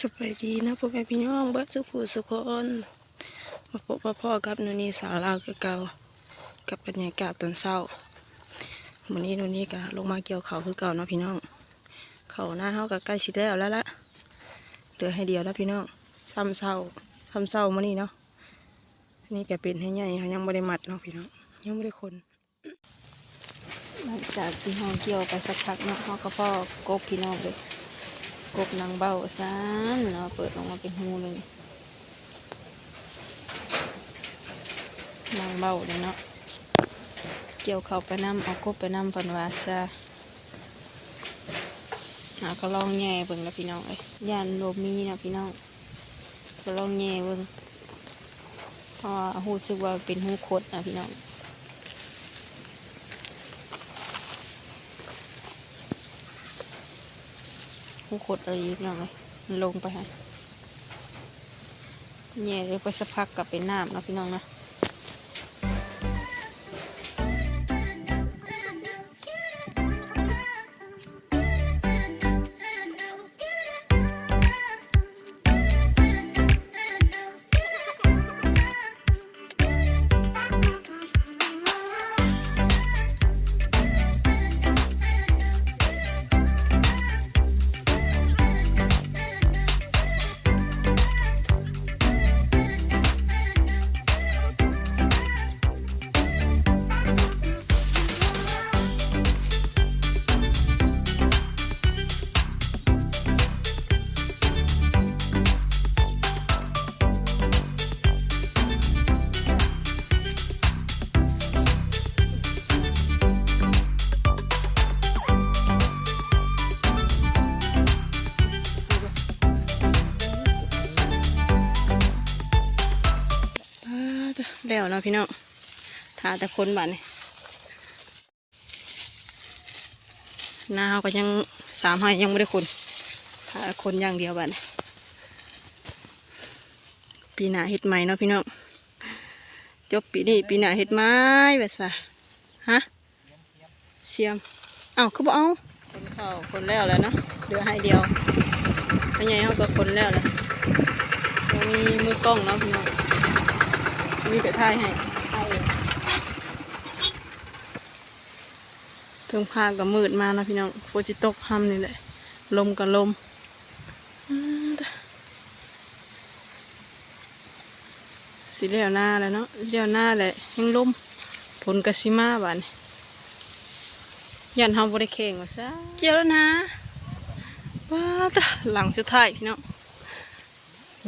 สบายดีนะพ่อแม่พี่น้องเบิดสุขุสุขคนมาพบมาพ่อกับนูนี่สาวลาวคือเกากับบรรยากาศตอนเช้าวันนี้นูนี่ก็ลงมาเกี่ยวเขาคือเก่าเนาะพี่น้อง เขาหน้าเฮาก็ใกล้สิแล้วแล้วละเหลือให้เดียวแล้วพี่น้องซ้ำเศร้าซ้ำเศร้ามื้อนี้เนาะนี่แกเป็นให้ใหญ่เขายังไม่ได้มัดเนาะพี่น้องยังไม่ได้คนหลังจากที่เฮาเกี่ยวไปสักพักเนาะเฮาก็พ่อกบพี่น้องเลย กบนางเบ้าซานเนาะเปิดออกมาเป็นหูเลยนางเบ้าเลยเนาะเกี่ยวเข้าไปน้ำเอากบไปน้ำพันวาซาหาก็ลองแง่เบิ่งนะพี่น้องเอ้ยย่านโลมีนะพี่น้องก็ลองแง่เบิ่งเพราะหูสึกว่าเป็นหูคดนะพี่น้อง งขดอะไรอีกหน่อยมันลงไปฮะเนี่ยเดี๋ยวไปสักพักกลับไปน้ำนะพี่น้องนะ แล้วเนาะพี่น้องทาแต่คนบ้านนี่หน้าเขาก็ยังสามให้ยังไม่ได้คนทาคนอย่างเดียวบ้านนี่ปีหน้าเฮ็ดใหม่เนาะพี่น้องจบปีนี้ปีหน้าเฮ็ดไม้แบบซะฮะเสียมเอ้าคือบ่เอาคนเข้าคนแล้วแล้วเนาะเหลือให้เดียวพญายเขาก็คนแล้วแหละมีมือกล้องเนาะพี่น้อง มีไปถ่ายให้ถึงพากับมืดมานะพี่น้องโฟจิตกห้ำนี่แหละ ลมกับลมอืมเด้อสิเลี้ยวหน้าแล้วเนาะเลี้ยวหน้าแหละยังลมผลกระชิมาบานยันเฮาบริเข่งว่าซะเกี่ยวแล้วนะว้าตหลังสุดท้ายพี่น้อง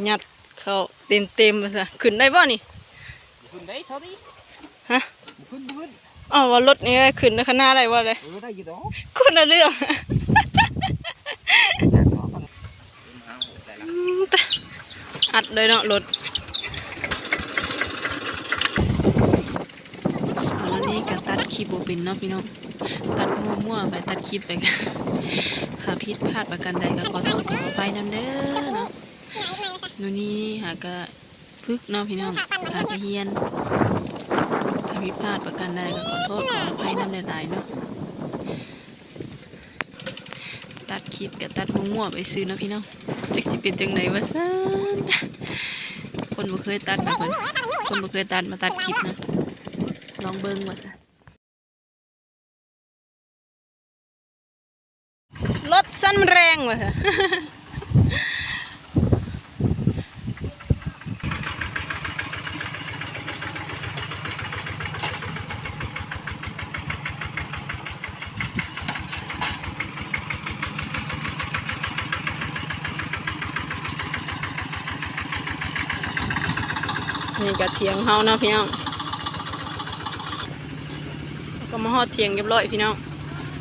ยัดเขาเต็มเต็มว่าซะขึ้นได้บ่นี่ ขึ้นได้เท่านี้ฮะขึ้นขึ้นอ๋อว่ารถนี้ขึ้นในข้างหน้าอะไรวะเลยเออได้อยี่ดอกคนละเรื่องแต่ละอืมแต่อัดเลยเนาะรถอันนี้ก็ตัดคลิปโบเป็นเนาะพี่น้องตัดมั่วๆไปตัดคลิปไปกันหาผิดพลาดประกันใดก็ขอโทษขออภัยนำเด้อเนาะนู่นนี่หากะ พึกเนาะพี่น้องหากะเฮียนถ้าผิพาดประกันใดก็ขอโทษขออภัยนำหลายๆเนาะตัดคลิปกับตัดมั่วๆไปซื้อเนาะพี่น้องจักสิเป็นจังไหนวะซ่านคนบ่เคยตัดนะคนคนบ่เคยตัดมาตัดคลิปนะลองเบิ่งว่าซะรถสั้นมันแรงว่ะ นี่กะเทียงเฮานะพี่น้องก็มาหอดเทียงเรียบร้อยพี่น้อง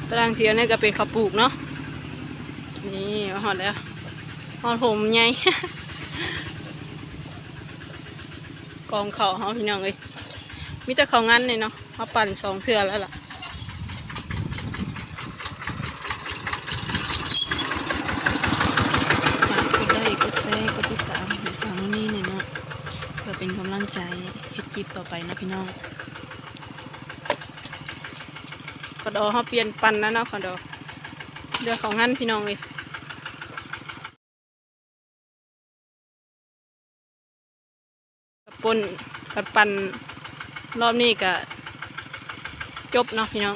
ตารางเทียงนี่ก็เป็นข้าวปลูกเนาะนี่มาหอดแล้วหอดผมใหญ่กองเข่าเฮาพี่น้องเลยมีแต่เขางั้นเลยเนาะเฮาปั่นสองเทื่อแล้วล่ะ คลิปต่อไปนะพี่น้องขอดอเขาเปลี่ยนปันแล้วเนาะขอดอเดือของงั้นพี่น้องเลยปุนกัดปันรอบนี้ก็จบเนาะพี่น้อง